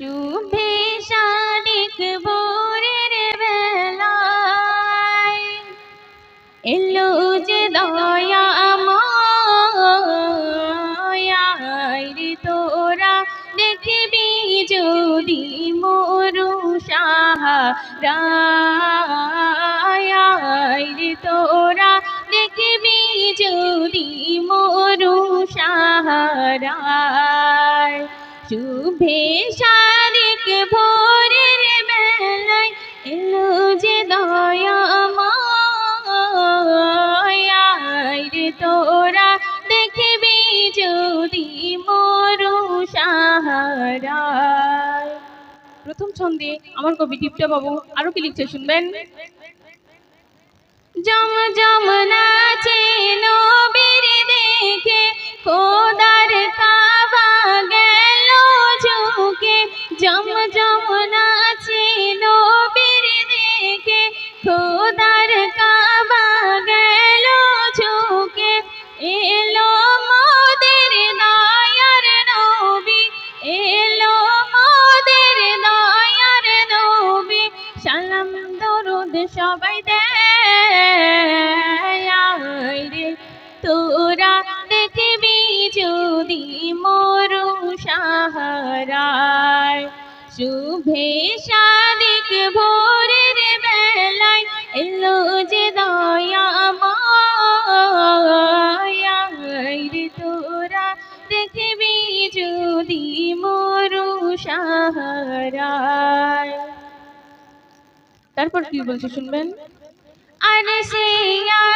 শুভে শাদিক বোরের বেলায় এলো যে দয়া রে তোরা দেখবি যদি মরু সাহারা রে তোরা দেখবি যদি মরু সাহারা শুভে শারিক ভোরের বেলায় এলো যে দয়া রে তোরা দেখবি যদি মরু সাহারা প্রথম ছন্দে আমার কবি টিপটা বাবু আরও কি লিখছে শুনবেন? জম জম নাচে সবাই দেয় তোরা দেখবি যদি মরু সাহারায়। শুভে সাদিক ভোরের তারপর কি বলছে শুনবেন?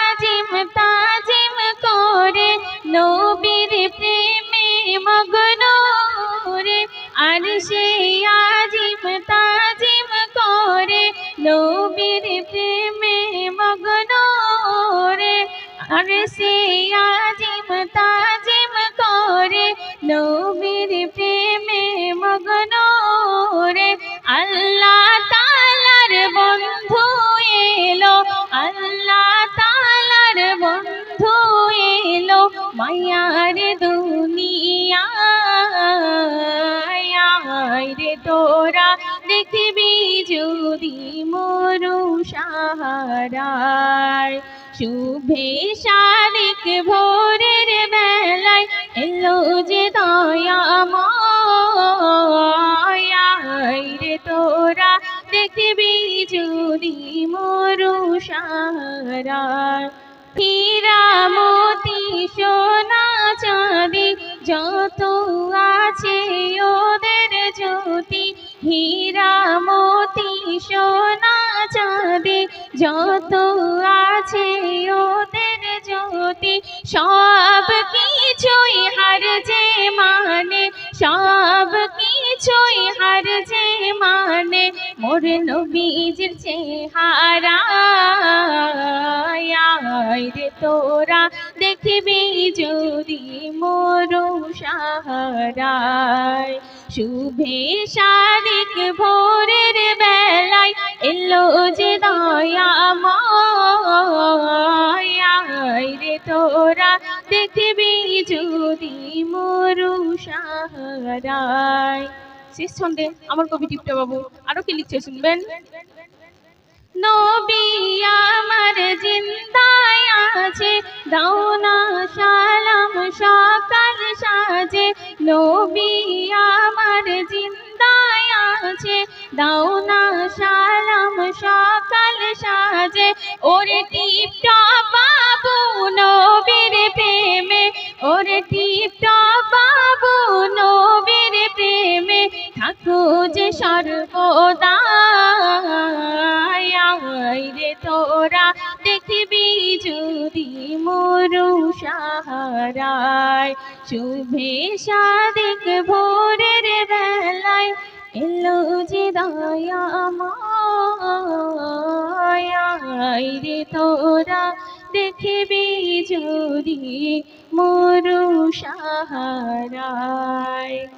আজিম তাজিম করে নবীর প্রেমে মগ্ন রে। আর সে আজিম তাজিম করে নবীর প্রেমে মগ্ন রে। আর সে তাজিম করে নবীর প্রেমে মগ্ন রে। আল্লাহ মায়ার দুনিয়া রে তোরা দেখবি যদি মরু সাহারায়। শুভে শারিক ভোরের বেলায় এলো যে দয়া রে তোরা দেখবি যদি মরু সাহারায়। হীরা মতি সোনা চাঁদে, যত আছে ওদের জ্যোতি, সব কিছুই হার যে মানে সব কিছুই হার যে মানে মোর নবীজির চেহারা। রে তোরা, দেখবি যদি মরু সাহারায়। শুভে শারিক ভোরের বেলায় এলো যে দয়া রে তোরা, দেখবি যদি মরু সাহারায়। শেষ ছন্দে আমার কবি টিপটা বাবু আরও কি লিখছে শুনবেন? নবী আমার জিন্দায় আছে, দাও না সালাম সকাল সাজে। নবী আছে দাও না সালাম সকাল সাজে। ওরে টিপটা বাবু নবীর প্রেমে, ওরে টিপটা বাবু নবীর প্রেমে। থাকো যে সর্বদা রে তোরা দেখবি যদি মরু সাহারায়। শুভে সাদিক বেলায় এলো যে দয়া রে তোরা দেখবি যদি মরু সাহারায়।